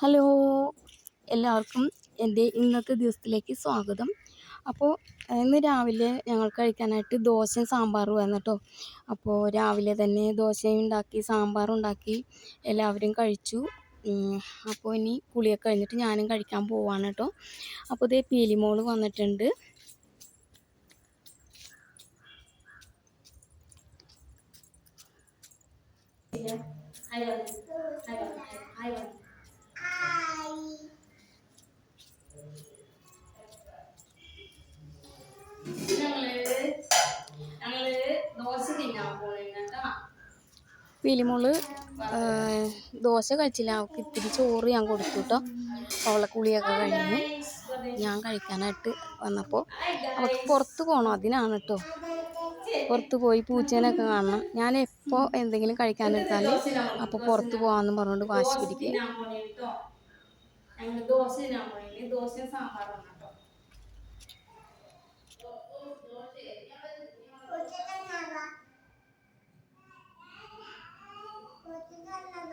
Hello എല്ലാവർക്കും എന്റെ ഇന്നത്തെ ദിവസത്തിലേക്ക് സ്വാഗതം. അപ്പോൾ ഇന്ന് രാവിലെ ഞങ്ങൾ കഴിക്കാനായിട്ട് ദോശയും സാമ്പാറും ആയിരുന്നു കേട്ടോ. അപ്പോൾ രാവിലെ തന്നെ ദോശയും ഉണ്ടാക്കി സാമ്പാറും ഉണ്ടാക്കി എല്ലാവരും കഴിച്ചു. അപ്പോൾ ഇനി കുളിയൊക്കെ കഴിഞ്ഞിട്ട് ഞാനും കഴിക്കാൻ പോവാണ് കേട്ടോ. അപ്പോൾ ഇതേ പീലിമോൾ വന്നിട്ടുണ്ട്. പീലിമോൾ ആ, ദോശ കഴിച്ചില്ല. അവൾക്ക് ഇത്തിരി ചോറ് ഞാൻ കൊടുത്തു കേട്ടോ അവളെ കുളിയൊക്കെ കഴിഞ്ഞു. ഞാൻ കഴിക്കാനായിട്ട് വന്നപ്പോൾ അവൾക്ക് പുറത്ത് പോകണം അതിനാണ് കേട്ടോ പുറത്ത് പോയി പൂച്ചേനൊക്കെ കാണണം. ഞാൻ എപ്പോൾ എന്തെങ്കിലും കഴിക്കാനെടുത്താൽ അപ്പോൾ പുറത്ത് പോകാമെന്ന് പറഞ്ഞുകൊണ്ട് വാശി പിടിക്കുക ദോശ ദോശ സാമ്പാറും കേട്ടോ ആ പൂച്ച ആ പൂച്ച ആ ഒരു ഒരു ഒരു പീസ് തന്നിട്ട് പീസ് അപ്പൊ അപ്പൊ ഞങ്ങൾ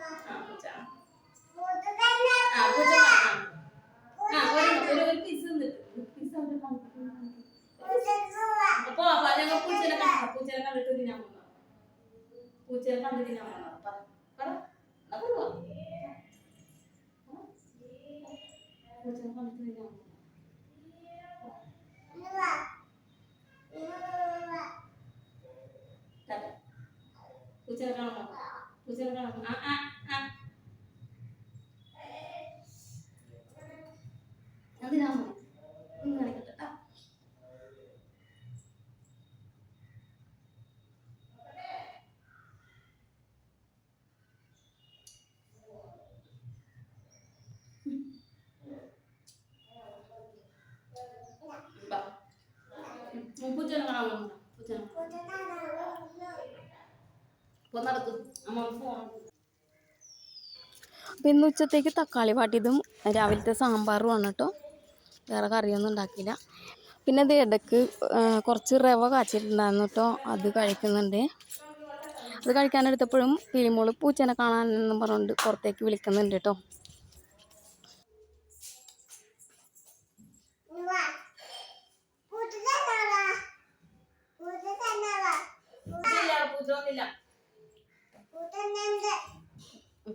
പൂച്ചനെ കാണാം പൂച്ചനെ കണ്ടിട്ട് തിന്നാൻ പൂച്ചനെ കണ്ട് തിന്നാൻ പൂച്ചനെ ടാറ്റ. പൂച്ചനെ പൂച്ചനെ ആ ആ. ആ അതിനാമോ ഒന്ന് കാണിക്കട്ടെ. പൂച്ചനെ അപ്പൊ അമ്മ ഫോൺ അപ്പം ഇന്ന് ഉച്ചത്തേക്ക് തക്കാളി വാട്ടിയതും രാവിലത്തെ സാമ്പാറും ആണ് കേട്ടോ. വേറെ കറിയൊന്നും ഉണ്ടാക്കിയില്ല. പിന്നെ അത് ഇടയ്ക്ക് കുറച്ച് റവ കാച്ചിട്ടുണ്ടായിരുന്നു കേട്ടോ. അത് കഴിക്കുന്നുണ്ട്. അത് കഴിക്കാനെടുത്തപ്പോഴും കിളിമോൾ പൂച്ചനെ കാണാനെന്നും പറഞ്ഞുകൊണ്ട് പുറത്തേക്ക് വിളിക്കുന്നുണ്ട് കേട്ടോ.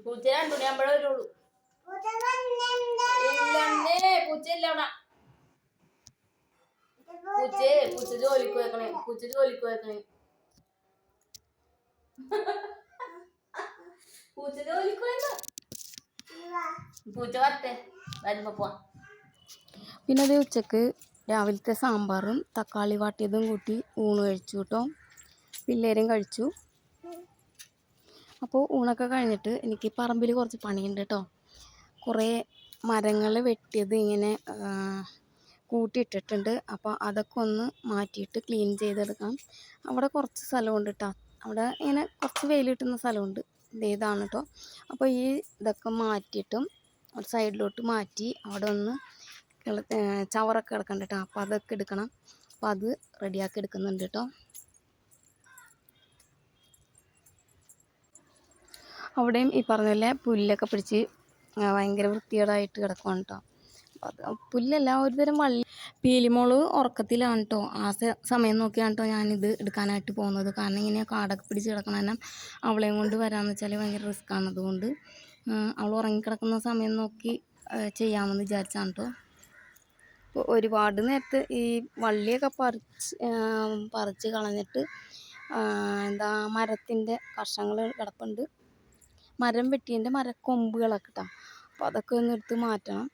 പൂച്ച രണ്ടു മണിയാകുമ്പോഴേ വരുള്ളൂ. അവിടെ. പൂച്ച പൂച്ച ജോലിക്ക് പോയേക്കണേ പൂച്ച ജോലിക്ക് പോയേക്കണേ. പൂച്ച ജോലിക്ക് പോയെന്നാ പൂച്ച വരട്ടെ വരുമ്പോ പോവാം. പിന്നെ അത് ഉച്ചയ്ക്ക് രാവിലത്തെ സാമ്പാറും തക്കാളി വാട്ടിയതും കൂട്ടി ഊണ് കഴിച്ചു കേട്ടോ. പിള്ളേരും കഴിച്ചു. അപ്പോൾ ഊണൊക്കെ കഴിഞ്ഞിട്ട് എനിക്ക് പറമ്പിൽ കുറച്ച് പണിയുണ്ട് കേട്ടോ. കുറേ മരങ്ങൾ വെട്ടിയത് ഇങ്ങനെ കൂട്ടിയിട്ടിട്ടുണ്ട്. അപ്പോൾ അതൊക്കെ ഒന്ന് മാറ്റിയിട്ട് ക്ലീൻ ചെയ്തെടുക്കണം അവിടെ കുറച്ച് സ്ഥലമുണ്ട് കേട്ടോ അവിടെ ഇങ്ങനെ കുറച്ച് വെയിൽ കിട്ടുന്ന സ്ഥലമുണ്ട് ഇതാണ് കേട്ടോ അപ്പോൾ ഈ ഇതൊക്കെ മാറ്റിയിട്ടും ഒരു സൈഡിലോട്ട് മാറ്റി അവിടെ ഒന്ന് ചവറൊക്കെ കിടക്കണ്ട കേട്ടോ അപ്പോൾ അതൊക്കെ എടുക്കണം. അപ്പോൾ അത് റെഡിയാക്കി എടുക്കുന്നുണ്ട് കേട്ടോ അവിടെയും ഈ പറഞ്ഞ പോലെ പുല്ലൊക്കെ പിടിച്ച് ഭയങ്കര വൃത്തികേടായിട്ട് കിടക്കുവാണ് കേട്ടോ പുല്ലല്ല ഒരുതരം വള്ളി. പീലിമോൾ ഉറക്കത്തിലാണ് കേട്ടോ ആ സമയം നോക്കിയാണ് കേട്ടോ ഞാനിത് എടുക്കാനായിട്ട് പോകുന്നത്. കാരണം ഇങ്ങനെ കാടൊക്കെ പിടിച്ച് കിടക്കണം അവളെയും കൊണ്ട് വരാമെന്ന് വെച്ചാൽ ഭയങ്കര റിസ്ക്കാണ്. അതുകൊണ്ട് അവൾ ഉറങ്ങിക്കിടക്കുന്ന സമയം നോക്കി ചെയ്യാമെന്ന് വിചാരിച്ചാണ് കേട്ടോ ഒരുപാട് നേരത്തെ ഈ വള്ളിയൊക്കെ പറിച്ച് പറിച്ച് കളഞ്ഞിട്ട് എന്താ മരത്തിന്റെ കഷ്ണങ്ങൾ കിടപ്പുണ്ട്. മരം വെട്ടിയതിന്റെ മരക്കൊമ്പുകളൊക്കെ കേട്ടോ അപ്പോൾ അതൊക്കെ ഒന്ന് എടുത്ത് മാറ്റണം.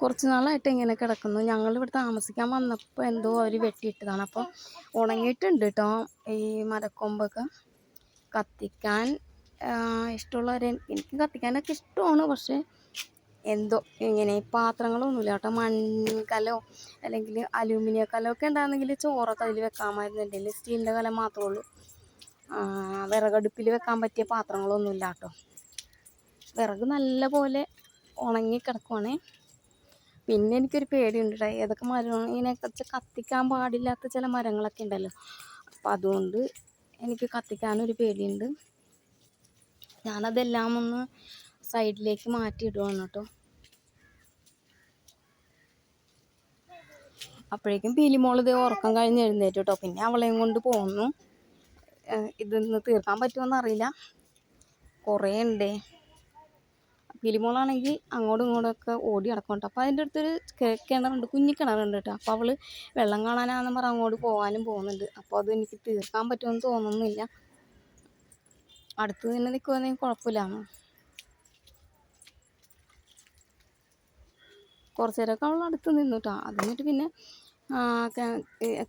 കുറച്ച് നാളായിട്ട് ഇങ്ങനെ കിടക്കുന്നു. ഞങ്ങൾ ഇവിടെ താമസിക്കാൻ വന്നപ്പോൾ എന്തോ അവർ വെട്ടിയിട്ടതാണ്. അപ്പോൾ ഉണങ്ങിയിട്ടുണ്ട് കേട്ടോ ഈ മരക്കൊമ്പൊക്കെ. കത്തിക്കാൻ ഇഷ്ടമുള്ളവരെ എനിക്ക് കത്തിക്കാനൊക്കെ ഇഷ്ടമാണ്. പക്ഷേ എന്തോ ഇങ്ങനെ പാത്രങ്ങളൊന്നുമില്ല കേട്ടോ. മൺകലോ അല്ലെങ്കിൽ അലൂമിനിയം കലോ ഒക്കെ ഉണ്ടായിരുന്നെങ്കിൽ ചോറൊക്കെ അതിൽ വെക്കാമായിരുന്നു എന്റെ സ്റ്റീലിന്റെ കല മാത്രമേ ഉള്ളൂ. വിറകടുപ്പിൽ വെക്കാൻ പറ്റിയ പാത്രങ്ങളൊന്നുമില്ല കേട്ടോ. വിറക് നല്ല പോലെ ഉണങ്ങി കിടക്കുവാണേ. പിന്നെ എനിക്കൊരു പേടിയുണ്ട് കേട്ടോ. ഏതൊക്കെ മരം ഇങ്ങനെ കത്തിക്കാൻ പാടില്ലാത്ത ചില മരങ്ങളൊക്കെ ഉണ്ടല്ലോ. അപ്പം അതുകൊണ്ട് എനിക്ക് കത്തിക്കാനൊരു പേടിയുണ്ട്. ഞാനതെല്ലാം ഒന്ന് സൈഡിലേക്ക് മാറ്റിയിടുവാണ് കേട്ടോ. അപ്പോഴേക്കും പീലിമോൾ ഇത് ഉറക്കം കഴിഞ്ഞ് എഴുന്നേറ്റ് കേട്ടോ. പിന്നെ അവളെയും കൊണ്ട് പോന്നു. ഇതൊന്ന് തീർക്കാൻ പറ്റുമോന്ന് അറിയില്ല. കുറേ ഉണ്ടേ. പീലിമോളാണെങ്കിൽ അങ്ങോട്ടും ഇങ്ങോട്ടും ഒക്കെ ഓടി നടക്കും കേട്ടോ. അപ്പോൾ അതിന്റെ അടുത്തൊരു കിണറുണ്ട് കുഞ്ഞി കിണറുണ്ട് കേട്ടോ. അപ്പോൾ അവൾ വെള്ളം കാണാനാണെന്ന് പറഞ്ഞ് അങ്ങോട്ട് പോകാനും പോകുന്നുണ്ട്. അപ്പോൾ അത് എനിക്ക് തീർക്കാൻ പറ്റുമെന്ന് തോന്നുന്നില്ല. അടുത്ത് തന്നെ നിൽക്കുവാണെങ്കിൽ കുഴപ്പമില്ല കുറച്ച് നേരമൊക്കെ അവൾ അടുത്ത് നിന്നു കേട്ടോ അത് പിന്നെ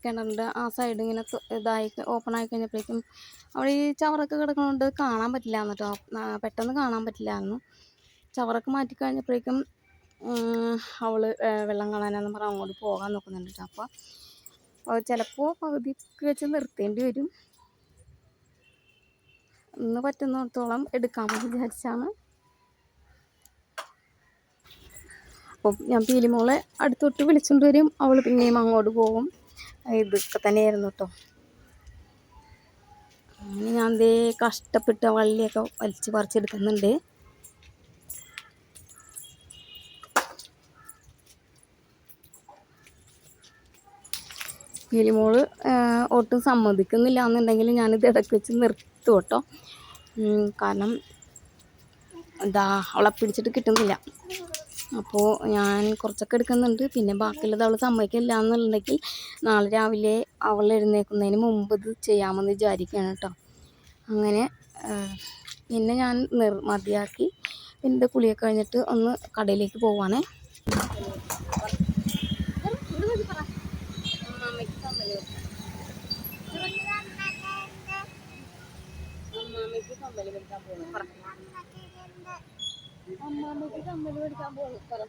കിണറിന്റെ ആ സൈഡ് ഇങ്ങനെ ഇതായി ഓപ്പൺ ആയി കഴിഞ്ഞപ്പോഴേക്കും അവിടെ ഈ ചവറൊക്കെ കിടക്കുന്നതുകൊണ്ട് കാണാൻ പറ്റില്ല എന്നിട്ടോ പെട്ടെന്ന് കാണാൻ പറ്റില്ലായിരുന്നു. ചവറൊക്കെ മാറ്റി കഴിഞ്ഞപ്പോഴേക്കും അവൾ വെള്ളം കാണാനാന്ന് പറഞ്ഞ് അങ്ങോട്ട് പോകാൻ നോക്കുന്നുണ്ട് കേട്ടോ അപ്പോൾ ചിലപ്പോൾ പകുതിക്ക് വെച്ച് നിർത്തേണ്ടി വരും. ഇന്ന് പറ്റുന്നിടത്തോളം എടുക്കാമെന്ന് വിചാരിച്ചാണ്. അപ്പോൾ ഞാൻ പീലിമോളെ അടുത്തോട്ട് വിളിച്ചുകൊണ്ട് വരും. അവൾ പിന്നെയും അങ്ങോട്ട് പോകും. ഇതൊക്കെ തന്നെയായിരുന്നു കേട്ടോ ഞാൻ ദേ കഷ്ടപ്പെട്ട് വള്ളിയൊക്കെ വലിച്ച് പറിച്ചെടുക്കുന്നുണ്ട്. പീലിമോൾ മോൾ ഒട്ടും സമ്മതിക്കുന്നില്ല എന്നുണ്ടെങ്കിൽ ഞാനിത് ഇടയ്ക്ക് വെച്ച് നിർത്തും കേട്ടോ. കാരണം എന്താ അവളെ പിടിച്ചിട്ട് കിട്ടുന്നില്ല. അപ്പോൾ ഞാൻ കുറച്ചൊക്കെ എടുക്കുന്നുണ്ട്. പിന്നെ ബാക്കിയുള്ളത് അവൾ സമ്മതിക്കില്ല എന്നുണ്ടെങ്കിൽ നാളെ രാവിലെ അവൾ എഴുന്നേൽക്കുന്നതിന് മുമ്പ് ഇത് ചെയ്യാമെന്ന് വിചാരിക്കുകയാണ് കേട്ടോ. അങ്ങനെ പിന്നെ ഞാൻ നിർ മതിയാക്കി. എന്റെ കുളിയൊക്കെ കഴിഞ്ഞിട്ട് ഒന്ന് കടയിലേക്ക് പോവാണേ അമ്മാമ്മക്ക് കമ്മൽ മേടിക്കാൻ പോകുന്നു പറ.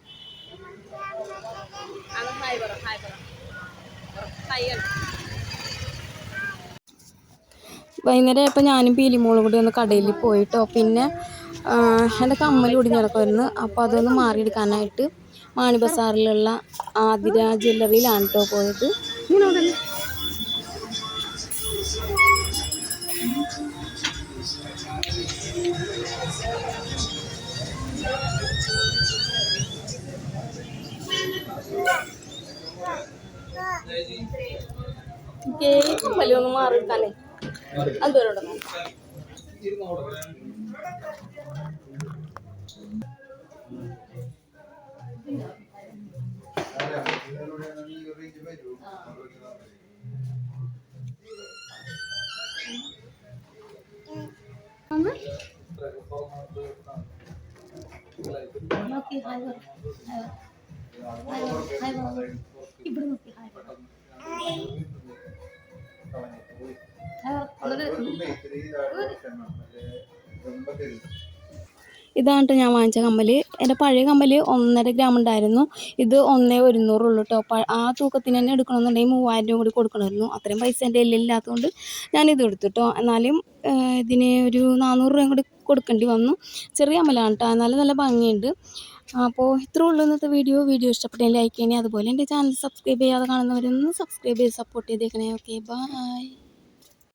അത് ഹായ് പറ ഹായ് പറ. ഹായ് വൈകുന്നേരം ആയപ്പോൾ ഞാനും പീലിമോളും കൂടി ഒന്ന് കടയിൽ പോയിട്ടോ. പിന്നെ എന്റെ കമ്മൽ ഒടിഞ്ഞ് കിടക്കുമായിരുന്നു അപ്പോൾ അതൊന്ന് മാറിയെടുക്കാനായിട്ട് മാണി ബസാറിലുള്ള ആതിര ജ്വല്ലറിയിലാണ് കേട്ടോ പോയത്. ഇങ്ങനെ ഉടനെ എനിക്ക് കമ്മൽ ഒന്ന് മാറിയെടുക്കാനേ അതുവരെ ഇതാണ് ട്ടോ ഞാൻ വാങ്ങിച്ച കമ്മൽ. എന്റെ പഴയ കമ്മൽ ഒന്നര ഗ്രാം ഉണ്ടായിരുന്നു. ഇത് ഒന്നേ ഒരുന്നൂറുള്ളൂ കേട്ടോ ആ തൂക്കത്തിന് തന്നെ എടുക്കണമെന്നുണ്ടെങ്കിൽ മൂവായിരം രൂപ കൂടി കൊടുക്കണമായിരുന്നു. അത്രയും പൈസ എന്റെ ഇല്ലാത്തതുകൊണ്ട് ഞാനിത് എടുത്തു കേട്ടോ എന്നാലും ഇതിന് ഒരു നാനൂറ് രൂപയും കൂടി കൊടുക്കേണ്ടി വന്നു. ചെറിയ കമ്മലാണ് കേട്ടോ എന്നാലും നല്ല ഭംഗിയുണ്ട്. അപ്പോൾ ഇത്രേ ഉള്ളൂ ഇന്നത്തെ വീഡിയോ വീഡിയോ ഇഷ്ടപ്പെട്ടെങ്കിൽ ലൈക്ക് ചെയ്യണേ. അതുപോലെ എന്റെ ചാനൽ സബ്സ്ക്രൈബ് ചെയ്യാതെ കാണുന്നവരൊന്ന് സബ്സ്ക്രൈബ് ചെയ്ത് സപ്പോർട്ട് ചെയ്തേക്കണേ. Okay bye